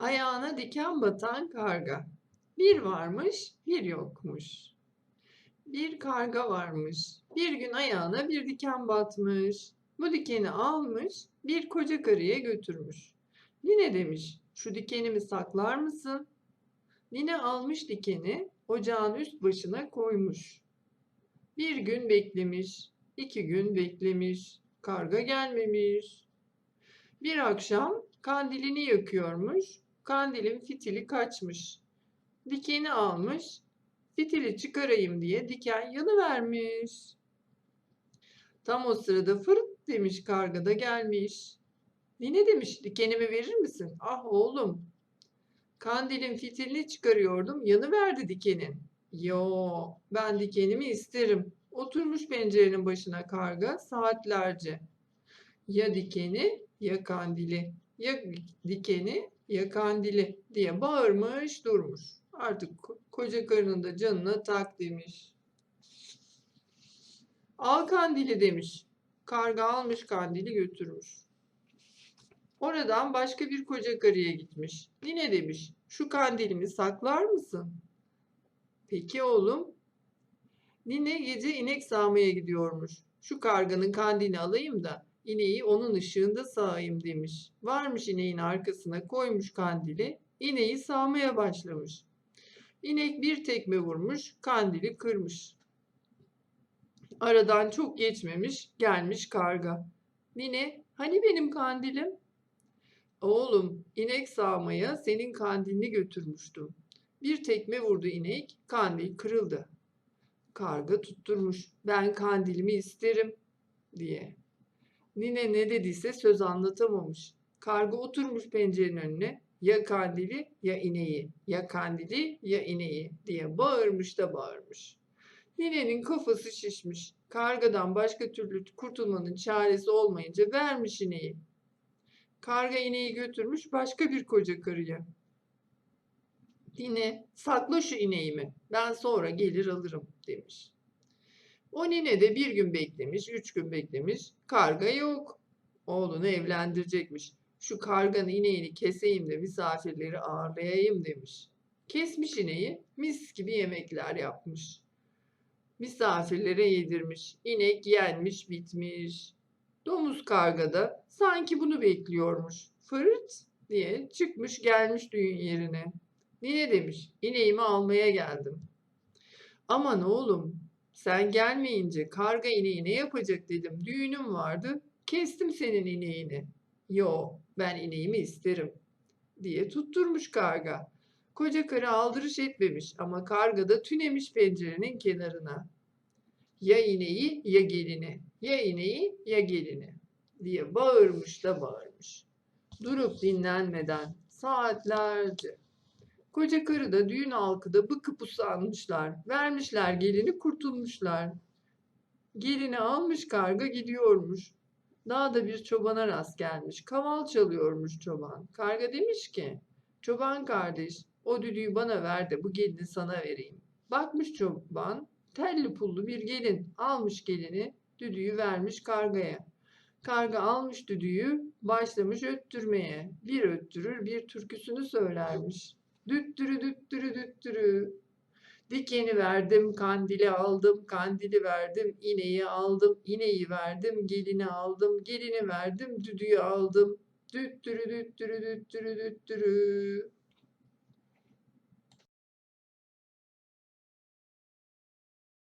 Ayağına diken batan karga. Bir varmış, bir yokmuş. Bir karga varmış. Bir gün ayağına bir diken batmış. Bu dikeni almış, bir koca karıya götürmüş. Nine demiş, şu dikenimi saklar mısın? Nine almış dikeni, ocağın üst başına koymuş. Bir gün beklemiş, iki gün beklemiş, karga gelmemiş. Bir akşam kandilini yakıyormuş, kandilin fitili kaçmış. Dikeni almış, fitili çıkarayım diye diken yanıvermiş. Tam o sırada fırt demiş karga da gelmiş. Nine demiş dikenimi verir misin? Ah oğlum. Kandilin fitilini çıkarıyordum yanıverdi dikenin. Yo ben dikenimi isterim. Oturmuş pencerenin başına karga saatlerce. Ya dikeni ya kandili. Ya dikeni ya kandili diye bağırmış durmuş. Artık ko- koca karının da canına tak demiş. Al kandili demiş. Karga almış kandili götürmüş. Oradan başka bir koca karıya gitmiş. Nine demiş, şu kandilimi saklar mısın? Peki oğlum. Nine gece inek sağmaya gidiyormuş. Şu karganın kandilini alayım da ineği onun ışığında sağayım demiş. Varmış ineğin arkasına koymuş kandili, ineği sağmaya başlamış. İnek bir tekme vurmuş, kandili kırmış. Aradan çok geçmemiş, gelmiş karga. Nine, hani benim kandilim? Oğlum, inek sağmaya senin kandilini götürmüştüm. Bir tekme vurdu inek, kandil kırıldı. Karga tutturmuş, ben kandilimi isterim diye. Nine ne dediyse söz anlatamamış. Karga oturmuş pencerenin önüne, ya kandili ya ineği, ya kandili ya ineği diye bağırmış da bağırmış. Ninenin kafası şişmiş. Kargadan başka türlü kurtulmanın çaresi olmayınca vermiş ineği. Karga ineği götürmüş başka bir koca karıya. Nine sakla şu ineğimi ben sonra gelir alırım demiş. O nine de bir gün beklemiş, üç gün beklemiş. Karga yok. Oğlunu evlendirecekmiş. Şu karganın ineğini keseyim de misafirleri ağırlayayım demiş. Kesmiş ineği, mis gibi yemekler yapmış. Misafirlere yedirmiş. İnek yenmiş, bitmiş. Domuz karga da sanki bunu bekliyormuş. Fırt diye çıkmış gelmiş düğün yerine. Niye demiş, ineğimi almaya geldim. Aman oğlum, sen gelmeyince karga ineği ne yapacak dedim. Düğünüm vardı, kestim senin ineğini. Yo, ben ineğimi isterim diye tutturmuş karga. Koca karı aldırış etmemiş ama karga da tünemiş pencerenin kenarına. Ya ineği ya gelini, ya ineği ya gelini diye bağırmış da bağırmış. Durup dinlenmeden saatlerce. Koca karı da düğün halkı da bıkıp usanmışlar. Vermişler gelini kurtulmuşlar. Gelini almış karga gidiyormuş. Dağda bir çobana rast gelmiş. Kaval çalıyormuş çoban. Karga demiş ki, çoban kardeş o düdüğü bana ver de bu gelini sana vereyim. Bakmış çoban, telli pullu bir gelin almış gelini, düdüğü vermiş kargaya. Karga almış düdüğü, başlamış öttürmeye. Bir öttürür, bir türküsünü söylermiş. Düttürü düttürü düttürü. Dikeni verdim, kandili aldım, kandili verdim, ineği aldım, ineği verdim, gelini aldım, gelini verdim, düdüğü aldım. Düttürü düttürü düttürü düttürü.